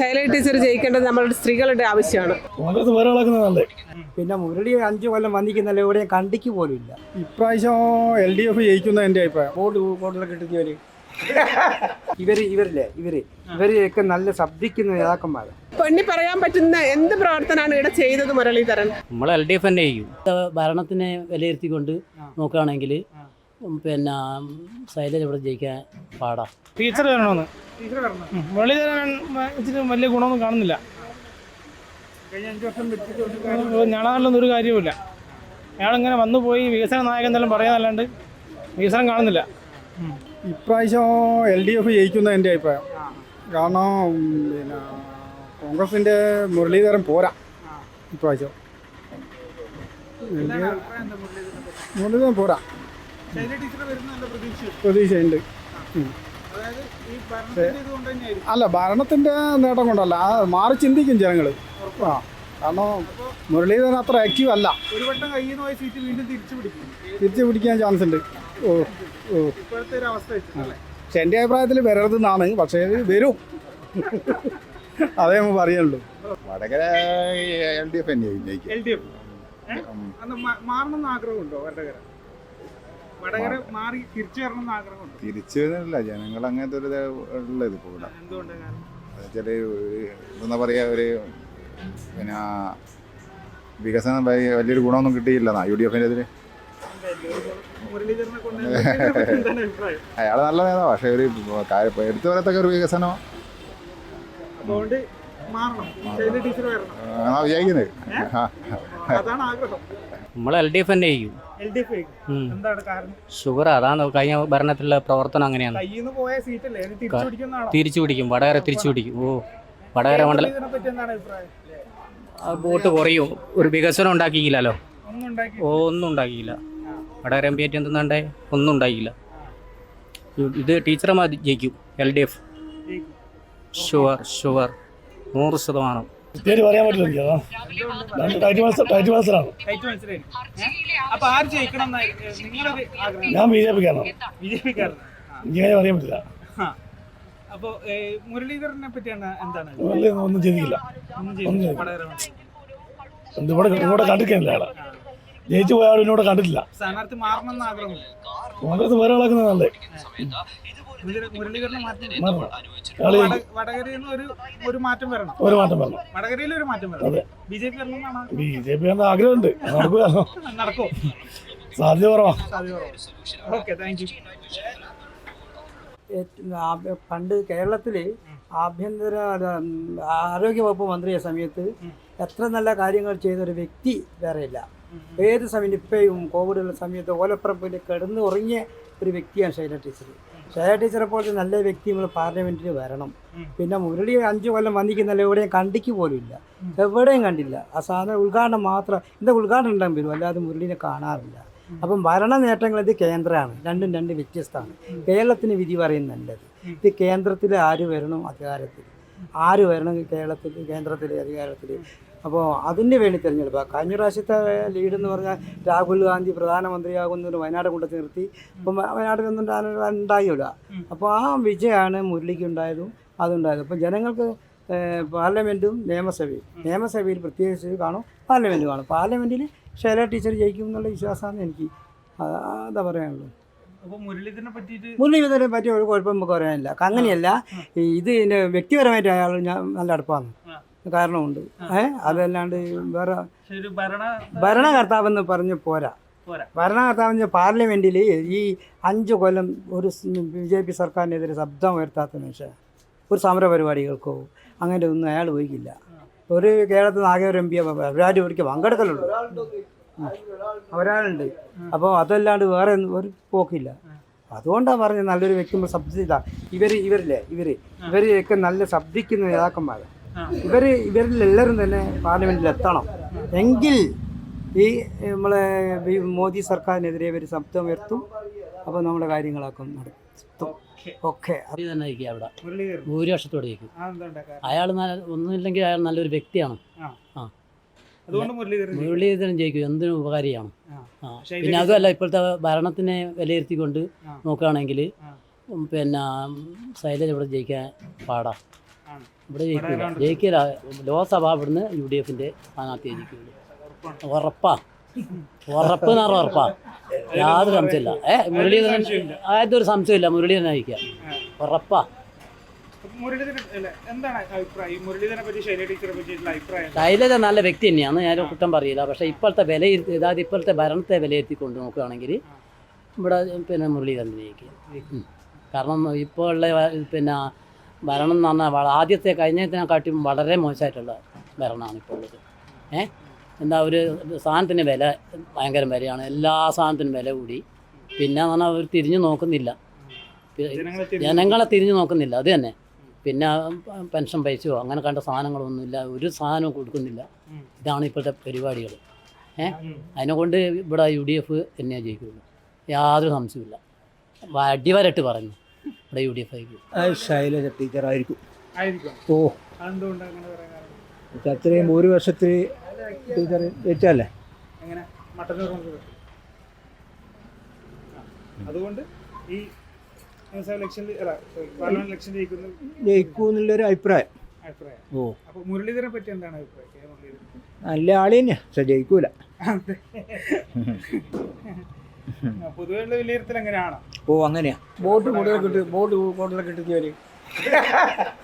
Shaila teacher ജയിക്കേണ്ടത് നമ്മളുടെ സ്ത്രീകളുടെ ആവശ്യമാണ്. കോൺഗ്രസ് വേറെ ആളാക്കുന്നത് നല്ലത്. പിന്നെ മുരളി അഞ്ചു കൊല്ലം വന്നിരിക്കുന്നല്ലോ ഇവിടെ കണ്ടിക്ക് പോലും ഇല്ല. ഇപ്രാവശ്യം എൽ ഡി എഫ് ജയിക്കുന്ന എന്റെ അഭിപ്രായം. കിട്ടുന്നവര് ഇവർ ഇവരില്ലേ ഇവർ. ഇവരെയൊക്കെ നല്ല ശബ്ദിക്കുന്ന നേതാക്കന്മാർ പൊന്നി പറയാൻ പറ്റുന്ന എന്ത് പ്രവർത്തനമാണ് ഇവിടെ ചെയ്തത് മുരളീധരൻ? നമ്മൾ എൽ ഡി എഫ് തന്നെ ചെയ്യും. ഭരണത്തിനെ വിലയിരുത്തിക്കൊണ്ട് നോക്കുകയാണെങ്കിൽ പിന്നെ സൈലജ് ഇവിടെ ജയിക്കാൻ പാടാ. ടീച്ചർ വരണമെന്ന്. മുരളീധരൻ ഇച്ചിരി വലിയ ഗുണമൊന്നും കാണുന്നില്ല. ഞാളാറിലൊന്നും ഒരു കാര്യവുമില്ല. അയാളിങ്ങനെ വന്നു പോയി വികസന നായകൻ എന്തെല്ലാം പറയാന്നല്ലാണ്ട് വികസനം കാണുന്നില്ല. ഇപ്രാവശ്യം എൽ ഡി എഫ് ജയിക്കുന്ന എന്റെ അഭിപ്രായം. കാരണം പിന്നെ കോൺഗ്രസിന്റെ മുരളീധരൻ പോരാ ഇപ്രാവശ്യം. മുരളീധരൻ പോരാ. പ്രതീക്ഷയുണ്ട്. അല്ല ഭരണത്തിന്റെ നേട്ടം കൊണ്ടല്ല. ആ മാറി ചിന്തിക്കും ജനങ്ങൾ ആ കാരണം മുരളീധരൻ അത്ര ആക്റ്റീവ് അല്ല. ഒരു വട്ടം കയ്യിൽ നിന്ന് സീറ്റ് വീണ്ടും തിരിച്ചു പിടിക്കും. തിരിച്ചു പിടിക്കാൻ ചാൻസ് ഉണ്ട്. ഓ ഓ. പക്ഷെ എന്റെ അഭിപ്രായത്തിൽ വരരുതെന്നാണ്. പക്ഷേ വരും. അതേ നമുക്ക് പറയുള്ളൂ. വടകര എൽ ഡി എഫ് തന്നെയാണ് മാറണമെന്ന് ആഗ്രഹമുണ്ടോ വടകര? മാറി തിരിച്ചു വരണമെന്ന് ആഗ്രഹമുണ്ട്. തിരിച്ചു വരുന്നില്ല ജനങ്ങൾ അങ്ങനത്തെ ഒരു ഉള്ളത് ഇപ്പോൾ ഇവിടെ. ചില എന്താ പറയുക ഒരു പിന്നെ വികസനം വലിയൊരു ഗുണമൊന്നും കിട്ടിയില്ല യു ഡി എഫിന്റെ ഇതിൽ അയാൾ നല്ല നേതാവ്. പക്ഷേ ഒരു എടുത്തു വരത്തക്ക ഒരു വികസനോ? അതുകൊണ്ട് ടീച്ചർ വരണം. ആ വിചാരിക്കുന്നത് അതാണ് ആഗ്രഹം. നമ്മൾ എൽ ഡി എഫ് തന്നെ ചെയ്യും. എൽ എന്താണ് കാരണം? ഷുഗർ അതാണ് കഴിഞ്ഞ ഭരണത്തിലുള്ള പ്രവർത്തനം അങ്ങനെയാണ്. കയ്യിൽ പോയ സീറ്റല്ലേ തിരിച്ചു പിടിക്കും. വടകര തിരിച്ചു പിടിക്കും. ഓ വടകര മണ്ഡലം ഇതിനെ പറ്റി എന്താണ് അഭിപ്രായം? ആ വോട്ട് കുറയും. ഒരു വികസനം ഉണ്ടാക്കിയില്ലല്ലോ. ഓ ഒന്നും ഉണ്ടാക്കിയില്ല. വടകര എം പി ആയിട്ട് എന്തുണ്ടായി ഒന്നും ഉണ്ടാക്കിയില്ല ഇത് ടീച്ചർമാർ മതി ജയിക്കും L D F sure sure നൂറ് ശതമാനം. പേര് പറയാൻ പറ്റില്ല ടൈറ്റ് മത്സരമാണ് അപ്പൊ ആര് ജയിക്കണം നിങ്ങളൊരു ആഗ്രഹം? ഞാൻ ബി ജെ പിക്കാരനാണ് ബി ജെ പിക്കാരൻ എനിക്ക് പറയാൻ പറ്റില്ല. അപ്പൊ മുരളീധരനെ പറ്റിയാണ് എന്താണ്? ഒന്നും ചെയ്തില്ല. ഒന്നും ചെയ്തില്ല. ഇവിടെ ഇവിടെ ജയിച്ചു പോയ ആളിനോട് കണ്ടില്ല കണ്ടിട്ടില്ല. സ്ഥാനാർത്ഥി മാറണമെന്ന് ആഗ്രഹം. കോൺഗ്രസ് വേറെ ആളാക്കുന്നത് വടകരയിൽ ഒരു ഒരു മാറ്റം വരണം. വടകരയിൽ ഒരു മാറ്റം വരണം. ബി ജെ പി എന്ന ആഗ്രഹമുണ്ട്. നടക്കുക നടക്കും. സാധ്യത കുറവാ. ഓക്കെ താങ്ക് യു ഏറ്റവും പണ്ട് കേരളത്തിൽ ആഭ്യന്തര ആരോഗ്യ വകുപ്പ് മന്ത്രിയ സമയത്ത് എത്ര നല്ല കാര്യങ്ങൾ ചെയ്തൊരു വ്യക്തി വേറെയില്ല ഏത് സമയം ഇപ്പോഴും കോവിഡുള്ള സമയത്ത് ഓലപ്പറമ്പിൽ കിടന്ന് ഉറങ്ങിയ ഒരു വ്യക്തിയാണ് ശൈല ടീച്ചർ ശൈല ടീച്ചറെ പോലത്തെ നല്ല വ്യക്തി നമ്മൾ പാർലമെന്റിൽ വരണം. പിന്നെ മുരളി അഞ്ചു കൊല്ലം വന്നിക്കുന്നല്ല എവിടെയും കണ്ടിക്ക് പോലും ഇല്ല. എവിടെയും കണ്ടില്ല. ആ സാധനം ഉദ്ഘാടനം മാത്രം എന്താ ഉദ്ഘാടനം ഉണ്ടാകും വരും? അല്ലാതെ മുരളീനെ കാണാറില്ല. അപ്പം ഭരണ നേട്ടങ്ങൾ ഇത് കേന്ദ്രമാണ്. രണ്ടും രണ്ട് വ്യത്യസ്തമാണ്. കേരളത്തിന് വിധി പറയും നല്ലത്. ഇത് കേന്ദ്രത്തിൽ ആര് വരണം? അധികാരത്തിൽ ആര് വരണം കേരളത്തിൽ കേന്ദ്രത്തിൽ അധികാരത്തിൽ അപ്പോൾ അതിന് വേണ്ടി തിരഞ്ഞെടുപ്പ്. കഴിഞ്ഞ പ്രാവശ്യത്തെ ലീഡ് എന്ന് പറഞ്ഞാൽ രാഹുൽ ഗാന്ധി പ്രധാനമന്ത്രിയാകുന്നതിന് വയനാട് കൊണ്ട് നിർത്തി. ഇപ്പം വയനാട് ഉണ്ടാ- ഉണ്ടായില്ല അപ്പോൾ ആ വിജയമാണ് മുരളിക്ക് ഉണ്ടായതും അതുണ്ടായത്. അപ്പം ജനങ്ങൾക്ക് പാർലമെന്റും നിയമസഭയും. നിയമസഭയിൽ പ്രത്യേകിച്ച് കാണും പാർലമെന്റ് കാണും. പാർലമെന്റിൽ ശൈല ടീച്ചർ ജയിക്കും എന്നുള്ള വിശ്വാസമാണ് എനിക്ക് അതാ പറയാനുള്ളത്. പറയാനുള്ളൂ അപ്പൊ മുരളീധരനെ പറ്റി ഒരു കുഴപ്പം നമുക്ക് പറയാനില്ല. അങ്ങനെയല്ല ഇത് വ്യക്തിപരമായിട്ട് അയാൾ ഞാൻ നല്ല അടുപ്പാണ്. കാരണമുണ്ട്. ഏഹ് അതല്ലാണ്ട് വേറെ ഭരണകർത്താവ് എന്ന് ഭരണകർത്താവെന്ന് പറഞ്ഞ് പോരാ. പോരാ. ഭരണകർത്താവിന്റെ പാർലമെന്റിൽ ഈ അഞ്ച് കൊല്ലം ഒരു ബി ജെ പി സർക്കാരിനെതിരെ ശബ്ദം ഉയർത്താത്ത മനുഷ്യൻ ഒരു സമര പരിപാടികൾക്കോ അങ്ങനെ ഒന്നും അയാൾ പോയിക്കില്ല. ഒരു കേരളത്തിൽ നിന്ന് ആകെ ഒരു എം പി അവരാരും ഒരിക്കൽ പങ്കെടുക്കലുള്ളൂ. അവരാളുണ്ട് ഒരാളുണ്ട്. അപ്പോൾ അതല്ലാണ്ട് വേറെ ഒരു പോക്കില്ല. അതുകൊണ്ടാണ് പറഞ്ഞത് നല്ലൊരു വ്യക്തി ശബ്ദിച്ചില്ല ഇവർ ഇവരില്ലേ? ഇവർ ഇവരെയൊക്കെ നല്ല ശബ്ദിക്കുന്ന നേതാക്കന്മാരാണ് ഇവർ ഇവരിലെല്ലാവരും തന്നെ പാർലമെന്റിൽ എത്തണം എങ്കിൽ ഈ നമ്മളെ മോദി സർക്കാരിനെതിരെ ഇവർ ശബ്ദം ഉയർത്തും. അപ്പോൾ നമ്മുടെ കാര്യങ്ങളൊക്കെ നടത്തും. ഓക്കെ. അത് തന്നെ അവിടെ. ഭൂരിപക്ഷത്തോടെ ജയിക്കും അയാൾ ഒന്നുമില്ലെങ്കിൽ അയാൾ നല്ലൊരു വ്യക്തിയാണ്. ആ. മുരളീധരൻ ജയിക്കും. എന്തിനും ഉപകാരിയാണ്. പിന്നെ അതുമല്ല ഇപ്പോഴത്തെ ഭരണത്തിനെ വിലയിരുത്തിക്കൊണ്ട്. നോക്കുകയാണെങ്കിൽ. പിന്നെ ശൈലജ ഇവിടെ ജയിക്കാൻ പാടാ. ഇവിടെ ജയിക്കില്ല ജയിക്കില്ല. ലോക്സഭ ഇവിടുന്ന് യു ഡി എഫിന്റെ സ്ഥാനാർത്ഥി ജയിക്കുള്ളൂ ഉറപ്പാ. ഉറപ്പ് എന്ന് പറഞ്ഞാൽ ഉറപ്പാ. യാതൊരു സംശയമില്ല ഏ മുരളീധരൻ അതൊരു സംശയമില്ല മുരളീധരൻ ആയിരിക്കാം ഉറപ്പാ? ശൈലജ നല്ല വ്യക്തി തന്നെയാണ്. ഞാൻ കുറ്റം പറയില്ല. പക്ഷേ ഇപ്പോഴത്തെ വില അതായത് ഇപ്പോഴത്തെ ഭരണത്തെ വിലയിരുത്തി കൊണ്ട് നോക്കുകയാണെങ്കിൽ ഇവിടെ പിന്നെ മുരളീധരൻ ജയിക്കുക കാരണം ഇപ്പോൾ ഉള്ള പിന്നെ ഭരണം എന്ന് പറഞ്ഞാൽ ആദ്യത്തെ കഴിഞ്ഞതിനെക്കാട്ടിയും വളരെ മോശമായിട്ടുള്ള ഭരണമാണ് ഇപ്പോൾ ഉള്ളത്. ഏ? എന്താ ഒരു സാധനത്തിന് വില ഭയങ്കര വിലയാണ്. എല്ലാ സാധനത്തിനും വില കൂടി. പിന്നെ എന്ന് പറഞ്ഞാൽ അവർ തിരിഞ്ഞു നോക്കുന്നില്ല. ജനങ്ങളെ തിരിഞ്ഞു നോക്കുന്നില്ല. അത് തന്നെ. പിന്നെ പെൻഷൻ പൈസയോ അങ്ങനെ കണ്ട സാധനങ്ങളൊന്നുമില്ല ഒരു സാധനവും കൊടുക്കുന്നില്ല. ഇതാണ് ഇപ്പോഴത്തെ പരിപാടികൾ. ഏഹ് അതിനെക്കൊണ്ട് അതിനെ കൊണ്ട് ഇവിടെ യു ഡി എഫ് തന്നെയാണ് ജയിക്കുള്ളൂ യാതൊരു സംശയമില്ല അടിവരട്ട് പറഞ്ഞു ഇവിടെ യു ഡി എഫ് ആയിരിക്കും ശൈലജ ടീച്ചറായിരിക്കും ആയിരിക്കും. ഓ. അത്രയും ഒരു വർഷത്തിൽ ടീച്ചർ ജയിച്ചല്ലേ അതുകൊണ്ട് ഈ ജയിക്കൂന്നുള്ളൊരു അഭിപ്രായം. അഭിപ്രായം. ഓ. മുരളീധരനെ പറ്റി എന്താണ് അഭിപ്രായം? നല്ല ആൾ തന്നെയാ പക്ഷെ ജയിക്കൂല. പൊതുവെയുള്ള വിലയിരുത്തൽ എങ്ങനെയാണ്? ഓ അങ്ങനെയാ. ബോട്ട് കൂടുതൽ കിട്ടും ബോട്ട് കൂടുതൽ കിട്ടുന്നവര്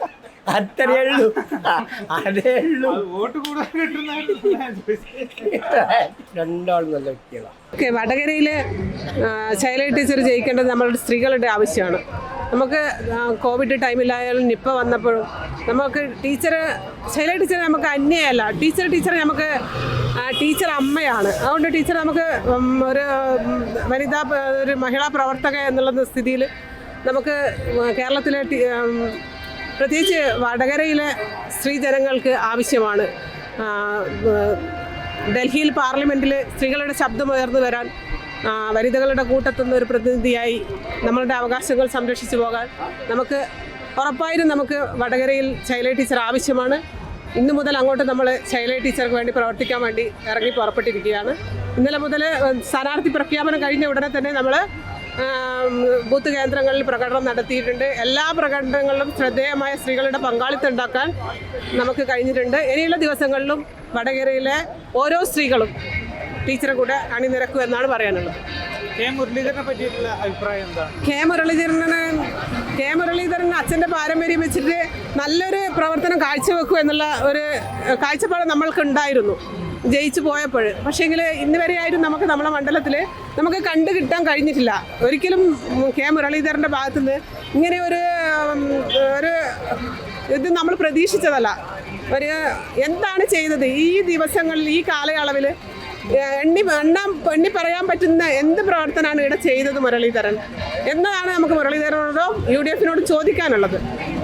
അത്രയേ ഉള്ളൂ. അതേ ഉള്ളൂ. അത് വോട്ട് കൂടുതൽ. രണ്ടാളും നല്ല വ്യക്തികളാണ് ഓക്കെ വടകരയിൽ ശൈല ടീച്ചർ ജയിക്കേണ്ടത് നമ്മളുടെ സ്ത്രീകളുടെ ആവശ്യമാണ്. നമുക്ക് കോവിഡ് ടൈമിലായാലും നിപ്പ വന്നപ്പോഴും നമുക്ക് ടീച്ചർ ശൈല ടീച്ചർ നമുക്ക് അന്യയല്ല. ടീച്ചർ ടീച്ചർ നമുക്ക് ടീച്ചർ അമ്മയാണ്. അതുകൊണ്ട് ടീച്ചർ നമുക്ക് ഒരു വനിതാ ഒരു മഹിളാ പ്രവർത്തക എന്നുള്ള സ്ഥിതിയിൽ നമുക്ക് കേരളത്തിലെ പ്രത്യേകിച്ച് വടകരയിലെ സ്ത്രീജനങ്ങൾക്ക് ആവശ്യമാണ്. ഡൽഹിയിൽ പാർലമെന്റിൽ സ്ത്രീകളുടെ ശബ്ദം ഉയർന്നു വരാൻ വനിതകളുടെ കൂട്ടത്തുനിന്ന് ഒരു പ്രതിനിധിയായി നമ്മളുടെ അവകാശങ്ങൾ സംരക്ഷിച്ചു പോകാൻ നമുക്ക് ഉറപ്പായും നമുക്ക് വടകരയിൽ ശൈല ടീച്ചർ ആവശ്യമാണ്. ഇന്നു മുതൽ അങ്ങോട്ട് നമ്മൾ ശൈല ടീച്ചർക്ക് വേണ്ടി പ്രവർത്തിക്കാൻ വേണ്ടി ഇറങ്ങി പുറപ്പെട്ടിരിക്കുകയാണ്. ഇന്നലെ മുതൽ സ്ഥാനാർത്ഥി പ്രഖ്യാപനം കഴിഞ്ഞ ഉടനെ തന്നെ നമ്മൾ ബൂത്ത് കേന്ദ്രങ്ങളിൽ പ്രകടനം നടത്തിയിട്ടുണ്ട്. എല്ലാ പ്രകടനങ്ങളിലും ശ്രദ്ധേയമായ സ്ത്രീകളുടെ പങ്കാളിത്തം ഉണ്ടാക്കാൻ നമുക്ക് കഴിഞ്ഞിട്ടുണ്ട്. ഇനിയുള്ള ദിവസങ്ങളിലും വടകരയിലെ ഓരോ സ്ത്രീകളും ടീച്ചറെ കൂടെ അണിനിരക്കുമെന്നാണ് പറയാനുള്ളത്. കെ മുരളീധരനെ കെ മുരളീധരന് കെ മുരളീധരൻ അച്ഛന്റെ പാരമ്പര്യം വെച്ചിട്ട് നല്ലൊരു പ്രവർത്തനം കാഴ്ചവെക്കുക എന്നുള്ള ഒരു കാഴ്ചപ്പാട് നമ്മൾക്ക് ഉണ്ടായിരുന്നു ജയിച്ചു പോയപ്പോൾ. പക്ഷേങ്കിൽ ഇന്ന് വരെയായിട്ടും നമുക്ക് നമ്മളെ മണ്ഡലത്തിൽ നമുക്ക് കണ്ടു കിട്ടാൻ കഴിഞ്ഞിട്ടില്ല. ഒരിക്കലും കെ മുരളീധരന്റെ ഭാഗത്തുനിന്ന് ഇങ്ങനെ ഒരു ഒരു ഇത് നമ്മൾ പ്രതീക്ഷിച്ചതല്ല. ഒരു എന്താണ് ചെയ്തത്? ഈ ദിവസങ്ങളിൽ ഈ കാലയളവിൽ എണ്ണി എണ്ണാൻ എണ്ണി പറയാൻ പറ്റുന്ന എന്ത് പ്രവർത്തനമാണ് ഇവിടെ ചെയ്തത് മുരളീധരൻ? എന്നതാണ് നമുക്ക് മുരളീധരനോടോ യു ഡി എഫിനോട് ചോദിക്കാനുള്ളത്.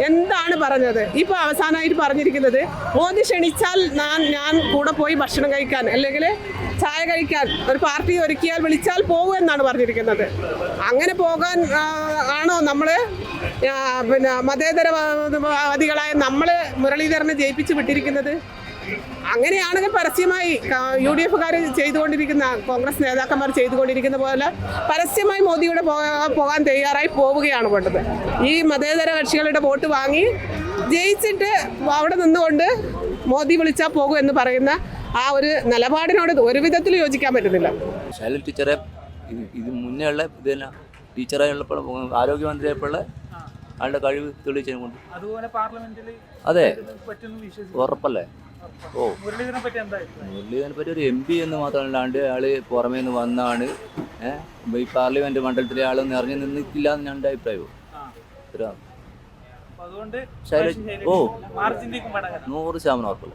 എന്താണ് പറഞ്ഞത്? ഇപ്പോൾ അവസാനമായിട്ട് പറഞ്ഞിരിക്കുന്നത് മോദി ക്ഷണിച്ചാൽ ഞാൻ ഞാൻ കൂടെ പോയി ഭക്ഷണം കഴിക്കാൻ അല്ലെങ്കിൽ ചായ കഴിക്കാൻ ഒരു പാർട്ടി ഒരുക്കിയാൽ വിളിച്ചാൽ പോകും എന്നാണ് പറഞ്ഞിരിക്കുന്നത്. അങ്ങനെ പോകാൻ ആണോ നമ്മൾ പിന്നെ മതേതരവാദികളായ നമ്മൾ മുരളീധരനെ ജയിപ്പിച്ച് വിട്ടിരിക്കുന്നത്? അങ്ങനെയാണെങ്കിൽ പരസ്യമായി യു ഡി എഫുകാർ ചെയ്തുകൊണ്ടിരിക്കുന്ന കോൺഗ്രസ് നേതാക്കന്മാർ ചെയ്തുകൊണ്ടിരിക്കുന്ന പോലെ പരസ്യമായി മോദിയുടെ പോകാൻ തയ്യാറായി പോവുകയാണ് വേണ്ടത്. ഈ മതേതര കക്ഷികളുടെ വോട്ട് വാങ്ങി ജയിച്ചിട്ട് അവിടെ നിന്നുകൊണ്ട് മോദി വിളിച്ചാൽ പോകും എന്ന് പറയുന്ന ആ ഒരു നിലപാടിനോട് ഒരു വിധത്തിൽ യോജിക്കാൻ പറ്റുന്നില്ല. ശൈലജ ടീച്ചറെ ഇത് മുന്നേ ഉള്ള ഇതെല്ലാം ടീച്ചറെ ഉള്ളപ്പോൾ ആരോഗ്യമന്ത്രിയായപ്പോൾ ആളുടെ കഴിവ് തെളിയിച്ചതിനെ കൊണ്ട് അതുപോലെ പാർലമെന്റിൽ അതെ. ഉറപ്പല്ലേ? ഓ. മുരളീധരനെ പറ്റി എന്താ മുരളീധരനെ പറ്റി ഒരു എം പി എന്ന് മാത്രമല്ലാണ്ട് അയാൾ പുറമേ നിന്ന് വന്നാണ്. ഏഹ് ഈ പാർലമെന്റ് മണ്ഡലത്തിലെ ആളൊന്നും ഇറങ്ങി നിന്നിട്ടില്ല എന്ന് എന്റെ അഭിപ്രായവും. അതുകൊണ്ട് ഓ. നൂറ് ശതമാനം ഉറപ്പുള്ള.